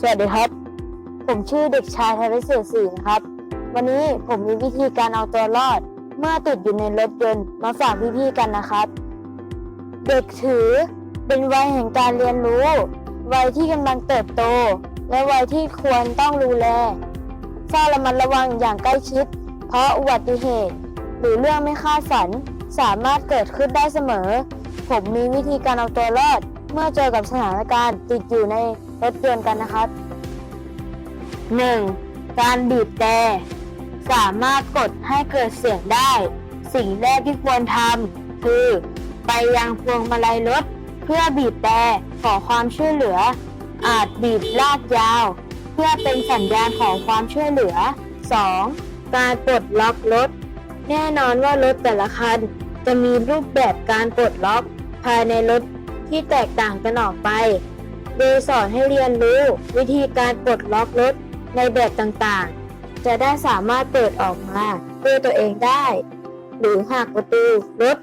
สวัสดีครับ ผมชื่อเด็กชายไทยวิเศษศรีนะครับ วันนี้ผมมีวิธีการเอาตัวรอด เมื่อติดอยู่ในรถยนต์มาฝากพี่ๆกันนะครับ เด็กถือเป็นวัยแห่งการเรียนรู้ วัยที่กำลังเติบโต และวัยที่ควรต้องดูแลเฝ้าระมัดระวังอย่างใกล้ชิด เพราะอุบัติเหตุ หรือเรื่องไม่คาดฝันสามารถเกิดขึ้นได้เสมอ ผมมีวิธีการเอาตัวรอด เมื่อเจอกับสถานการณ์ติดอยู่ในรถยนต์กันนะครับ 1. การบีบแต่สามารถกดให้เกิดเสียงได้ สิ่งแรกที่ควรทำคือ ไปยังพวงมาลัยรถ เพื่อบีบแต่ขอความช่วยเหลือ อาจบีบลากยาว เพื่อเป็นสัญญาณขอความช่วยเหลือ 2. การปลดล็อกรถ แน่นอนว่ารถแต่ละคัน จะมีรูปแบบการปลดล็อก ภายในรถ ที่แตกต่างกันออกไป โดยสอนให้เรียนรู้วิธีการปลดล็อกรถในแบบต่างๆ จะได้สามารถเปิดออกมาด้วยตัวเองได้ หรือหากประตูรถ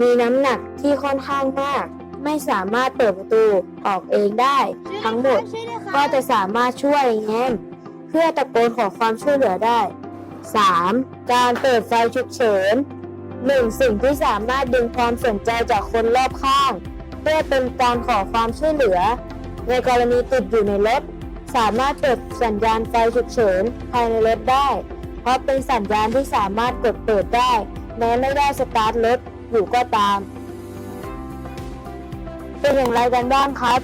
มีน้ำหนักที่ค่อนข้างมาก ไม่สามารถเปิดประตูออกเองได้ ทั้งหมดก็จะสามารถช่วยแง้มเพื่อตะโกนขอความช่วยเหลือได้ 3. การเปิดไฟฉุกเฉินหนึ่งสิ่งที่สามารถดึงความสนใจจากคนรอบข้าง เพื่อเป็นการขอความช่วยเหลือ ในกรณีติดอยู่ในรถ สามารถเปิดสัญญาณไฟฉุกเฉินภายในรถได้ เพราะเป็นสัญญาณที่สามารถกดเปิดได้ แม้ไม่ได้สตาร์ทรถอยู่ก็ตาม เป็นอย่างไรกันบ้างครับ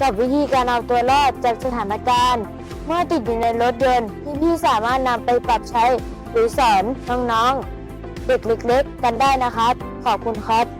กับวิธีการเอาตัวรอดจากสถานการณ์ เมื่อติดอยู่ในรถยนต์ที่พี่สามารถนำไปปรับใช้หรือสอนน้องๆเด็กเล็กๆกันได้นะครับ ขอบคุณครับ